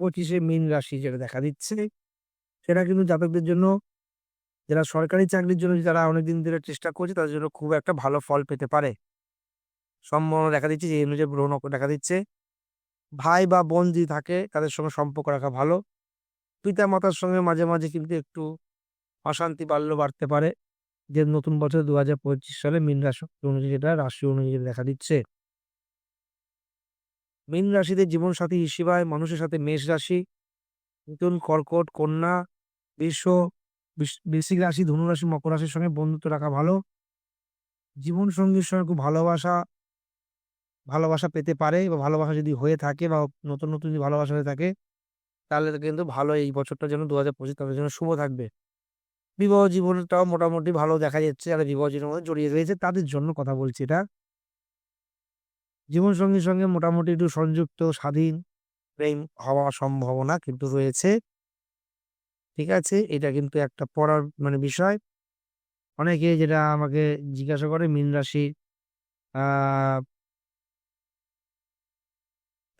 পঁচিশে মীন রাশি যেটা দেখা দিচ্ছে, সেটা কিন্তু জাতকদের জন্য, যারা সরকারি চাকরির জন্য যারা অনেকদিন ধরে চেষ্টা করছে, তাদের জন্য খুব একটা ভালো ফল পেতে পারে। সম্ভাবনা দেখা দিচ্ছে যে এই অনুযায়ী গ্রহণ দেখা দিচ্ছে। ভাই বা বোন যদি থাকে, তাদের সঙ্গে সম্পর্ক রাখা ভালো। পিতা মাতার সঙ্গে মাঝে মাঝে কিন্তু একটু অশান্তি বাড়লেও বাড়তে পারে। যে নতুন বছর দু হাজার পঁচিশ সালে মীন রাশি অনুযায়ী যেটা, রাশি অনুযায়ী দেখা দিচ্ছে। মীন রাশিতে জীবনসাথী হিসেবে মানুষের সাথে মেষ রাশি, মিথুন, কর্কট, কন্যা বিশ্ব বৃশ্চিক রাশি, ধনু রাশি, মকর রাশির সঙ্গে বন্ধুত্ব রাখা ভালো। জীবন সঙ্গীর সঙ্গে খুব ভালোবাসা ভালোবাসা পেতে পারে বা ভালোবাসা যদি হয়ে থাকে বা নতুন নতুন যদি ভালোবাসা হয়ে থাকে, তাহলে কিন্তু ভালো এই বছরটা যেন দু হাজার পঁচিশ তাদের জন্য শুভ থাকবে। বিবাহ জীবনটাও মোটামুটি ভালো দেখা যাচ্ছে, যারা বিবাহ জীবনের মধ্যে জড়িয়ে রয়েছে তাদের জন্য কথা বলছি এটা। জীবন সঙ্গীর সঙ্গে মোটামুটি একটু সংযুক্ত, স্বাধীন, প্রেম হওয়া সম্ভাবনা কিন্তু রয়েছে। ঠিক আছে? এটা কিন্তু একটা পড়ার মানে বিষয়। অনেকে যেটা আমাকে জিজ্ঞাসা করে, মীন রাশি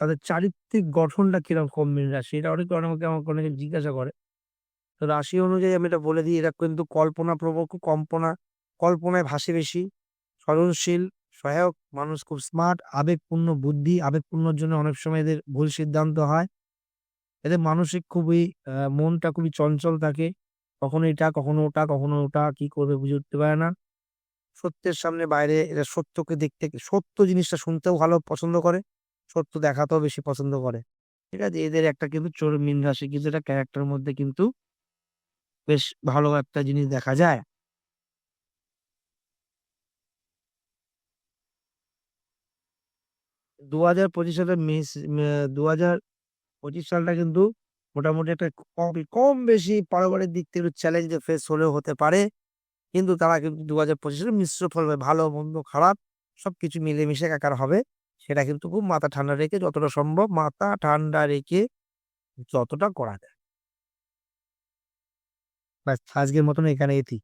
তাদের চারিত্রিক গঠনটা কীরকম মীন রাশি? এটা অনেকে আমাকে আমাকে অনেকে জিজ্ঞাসা করে। তো রাশি অনুযায়ী আমি এটা বলে দিই, এটা কিন্তু কল্পনা প্রবক কল্পনা কল্পনায় ভাসে বেশি, সহনশীল সহায়ক মানুষ খুব স্মার্ট আবেগপূর্ণ বুদ্ধি, আবেগপূর্ণর জন্য অনেক সময় এদের ভুল সিদ্ধান্ত হয়। এদের মানসিক খুবই মনটা খুবই চঞ্চল থাকে। কখনো এটা, কখনো ওটা কখনো ওটা, কি করবে বুঝে উঠতে পারে না। সত্যের সামনে বাইরে এরা সত্যকে দেখতে, সত্য জিনিসটা শুনতেও ভালো পছন্দ করে, সত্য দেখাতেও বেশি পছন্দ করে। ঠিক আছে? এদের একটা কিন্তু চোর মিন রাশি কিন্তু এটা ক্যারেক্টার মধ্যে কিন্তু বেশ ভালো একটা জিনিস দেখা যায়। দু হাজার পঁচিশ সালের মেস দু হাজার পঁচিশ সালটা কিন্তু মোটামুটি একটা কম কম বেশি পারিবারিক দিক থেকে চ্যালেঞ্জ ফেস হলেও হতে পারে। কিন্তু তারা কিন্তু দু হাজার পঁচিশ সালে মিশ্র ফল পাবে। ভালো, মন্দ, খারাপ, সবকিছু মিলেমিশে একাকার হবে। সেটা কিন্তু খুব মাথা ঠান্ডা রেখে যতটা সম্ভব মাথা ঠান্ডা রেখে যতটা করা যায়। ব্যাস, আজকের মতন এখানে এটি